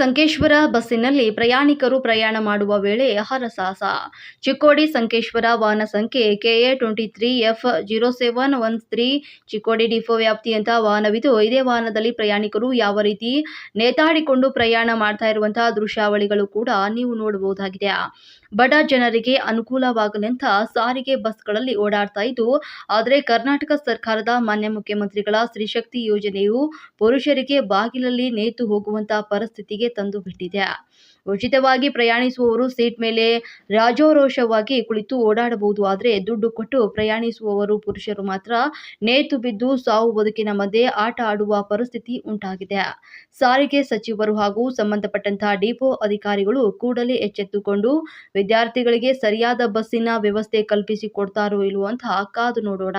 ಸಂಕೇಶ್ವರ ಬಸ್ಸಿನಲ್ಲಿ ಪ್ರಯಾಣಿಕರು ಪ್ರಯಾಣ ಮಾಡುವ ವೇಳೆ ಹರಸಾಹಸ. ಚಿಕ್ಕೋಡಿ ಸಂಕೇಶ್ವರ ವಾಹನ ಸಂಖ್ಯೆ KA twenty three F zero seven one three, Chikkodi depot ವ್ಯಾಪ್ತಿಯಂತ ವಾಹನವಿದ್ದು, ಇದೇ ವಾಹನದಲ್ಲಿ ಪ್ರಯಾಣಿಕರು ಯಾವ ರೀತಿ ನೇತಾಡಿಕೊಂಡು ಪ್ರಯಾಣ ಮಾಡ್ತಾ ಇರುವಂತಹ ದೃಶ್ಯಾವಳಿಗಳು ಕೂಡ ನೀವು ನೋಡಬಹುದಾಗಿದೆ. ಬಡ ಜನರಿಗೆ ಅನುಕೂಲವಾಗಲೆಂತ ಸಾರಿಗೆ ಬಸ್ಗಳಲ್ಲಿ ಓಡಾಡ್ತಾ ಇದ್ದು, ಆದರೆ ಕರ್ನಾಟಕ ಸರ್ಕಾರದ ಮಾನ್ಯ ಮುಖ್ಯಮಂತ್ರಿಗಳ ಸ್ತ್ರೀಶಕ್ತಿ ಯೋಜನೆಯು ಪುರುಷರಿಗೆ ಬಾಗಿಲಲ್ಲಿ ನೇತು ಹೋಗುವಂತ ಪರಿಸ್ಥಿತಿಗೆ ತಂದು ಬಿಟ್ಟಿದೆ. ಉಚಿತವಾಗಿ ಪ್ರಯಾಣಿಸುವವರು ಸೀಟ್ ಮೇಲೆ ರಾಜೋರೋಷವಾಗಿ ಕುಳಿತು ಓಡಾಡಬಹುದು. ಆದರೆ ದುಡ್ಡು ಕೊಟ್ಟು ಪ್ರಯಾಣಿಸುವವರು ಪುರುಷರು ಮಾತ್ರ ನೇತು ಬಿದ್ದು ಸಾವು ಬದುಕಿನ ಮಧ್ಯೆ ಆಟ ಆಡುವ ಪರಿಸ್ಥಿತಿ ಉಂಟಾಗಿದೆ. ಸಾರಿಗೆ ಸಚಿವರು ಹಾಗೂ ಸಂಬಂಧಪಟ್ಟಂತಹ ಡಿಪೋ ಅಧಿಕಾರಿಗಳು ಕೂಡಲೇ ಎಚ್ಚೆತ್ತುಕೊಂಡು ವಿದ್ಯಾರ್ಥಿಗಳಿಗೆ ಸರಿಯಾದ ಬಸ್ಸಿನ ವ್ಯವಸ್ಥೆ ಕಲ್ಪಿಸಿಕೊಡ್ತಾರೋ ಇಲ್ವೋ ಅಂತ ಕಾದು ನೋಡೋಣ.